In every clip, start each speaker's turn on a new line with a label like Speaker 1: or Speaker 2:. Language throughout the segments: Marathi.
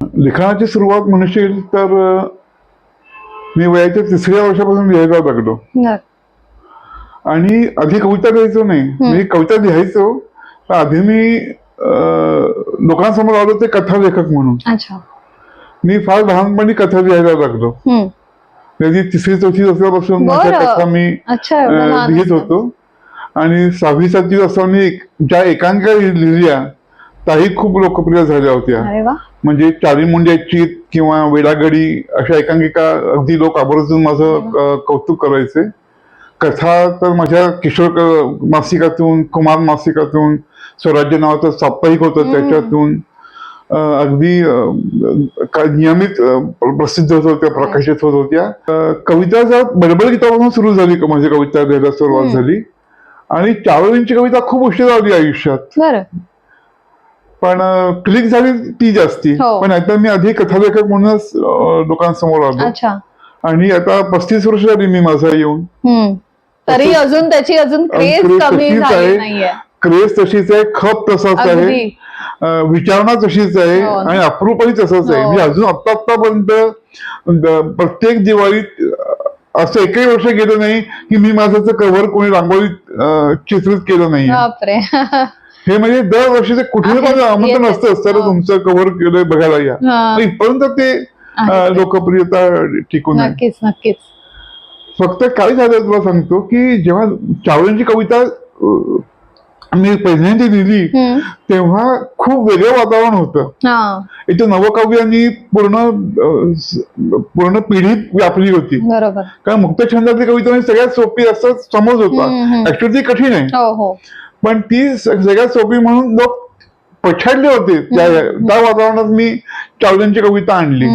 Speaker 1: लिखाणाची सुरुवात म्हणशील तर मी वयाच्या तिसऱ्या वर्षापासून लिहायला लागलो. आणि आधी कविता लिहायचो नाही मी कविता लिहायचो. आधी मी लोकांसमोर आलो ते कथा लेखक म्हणून. मी फार लहानपणी कथा लिहायला लागलो. म्हणजे तिसरी चौथी असल्यापासून माझ्या. कथा मी लिहित. होतो. आणि सहावी सातवी असताना मी ज्या एकांकिका लिहिल्या त्याही खूप लोकप्रिय झाल्या होत्या. म्हणजे चारी मुंड्याची किंवा वेडागडी अशा एकांकिका अगदी लोक आवर्जून माझं अं, कौतुक करायचे. कथा तर माझ्या किशोर मासिकातून कुमार मासिकातून स्वराज्य नावाचं साप्ताहिक होतं त्याच्यातून अगदी नियमित प्रसिद्ध होत होत्या प्रकाशित होत होत्या. कविता जर बडबड गीतापासून सुरू झाली क- माझी कविता लिहायला सुरुवात झाली? आणि चारोळींची कविता खूप उशीर आली आयुष्यात. पण क्लिक झाली ती जास्ती.
Speaker 2: हो.
Speaker 1: पण आता मी आधी कथालेखक म्हणूनच अं, लोकांसमोर आलो.
Speaker 2: अच्छा.
Speaker 1: आणि आता पस्तीस वर्ष झाली मी माझा येऊन.
Speaker 2: हम्म. तरी अजून त्याची अजून क्रेज कमी
Speaker 1: तशीच
Speaker 2: झाली
Speaker 1: आहे.
Speaker 2: नाहीये.
Speaker 1: क्रेज तशीच आहे. खप तसाच आहे.
Speaker 2: अगदी.
Speaker 1: अं, विचारणा तशीच आहे.
Speaker 2: हो.
Speaker 1: आणि अप्रूपही तसंच आहे.
Speaker 2: हो.
Speaker 1: म्हणजे अजून आत्ता आत्तापर्यंत द- प्रत्येक दिवाळीत अं, असं एकही वर्ष गेलं नाही की मी माझं कव्हर कोणी रांगोळीत अं, चित्रित केलं नाही.
Speaker 2: बापरे.
Speaker 1: हे म्हणजे दरवर्षी ते कुठे. माझं आमंत्रण. असतं तर. तुमचं कव्हर केलंय बघायला या. पण इथपर्यंत ते. लोकप्रियता टिकून
Speaker 2: नक्कीच नक्कीच
Speaker 1: फक्त काय झालं तुला सांगतो की जेव्हा चावळ्यांची कविता मी पहिल्यांदा लिहिली. तेव्हा खूप वेगळं वातावरण होतं
Speaker 2: हा
Speaker 1: इथं नवकाव्यांनी पूर्ण पूर्ण पिढीत व्यापली होती कारण मुक्त छंदातली कविता म्हणजे सगळ्यात सोपी असं समज होता. ऍक्च्युअली ती कठीण आहे
Speaker 2: हो हो
Speaker 1: पण ती सगळ्यात सोपी म्हणून लोक पछाडले होते. त्या वातावरणात मी चावल्यांची कविता आणली.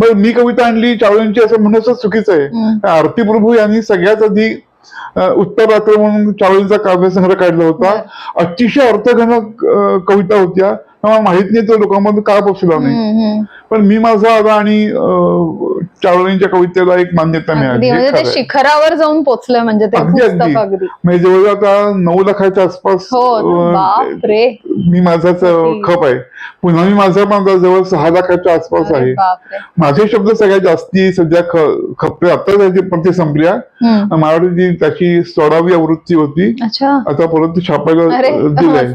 Speaker 1: बरं मी कविता आणली चावल्यांची असं म्हणणं चुकीचं आहे. आरती प्रभू यांनी सगळ्यात आधी उत्तर रात्र म्हणून चावळींचा काव्यसंग्रह काढला होता. अतिशय अर्थघन कविता होत्या. मला माहीत नाही तो लोकांमध्ये का बसला नाही. पण मी माझा आला आणि अं, चावळींच्या कवितेला एक मान्यता मिळाली.
Speaker 2: म्हणजे ते. शिखरावर जाऊन पोचलं म्हणजे ते
Speaker 1: अगदी
Speaker 2: पुस्तक
Speaker 1: अगदी.
Speaker 2: अगदी.
Speaker 1: म्हणजे जवळजवळ आता नऊ लाखाच्या आसपास
Speaker 2: हो
Speaker 1: अं,
Speaker 2: बाप रे
Speaker 1: मी माझाच. खप आहे. पुन्हा मी माझा माझा जवळ सहा लाखाच्या आसपास आहे. माझे शब्द सगळ्यात जास्ती सध्या ख- खपते आता पण ते संपल्या. मराठी त्याची सोळावी आवृत्ती होती. आता परत छापायला दिलंय.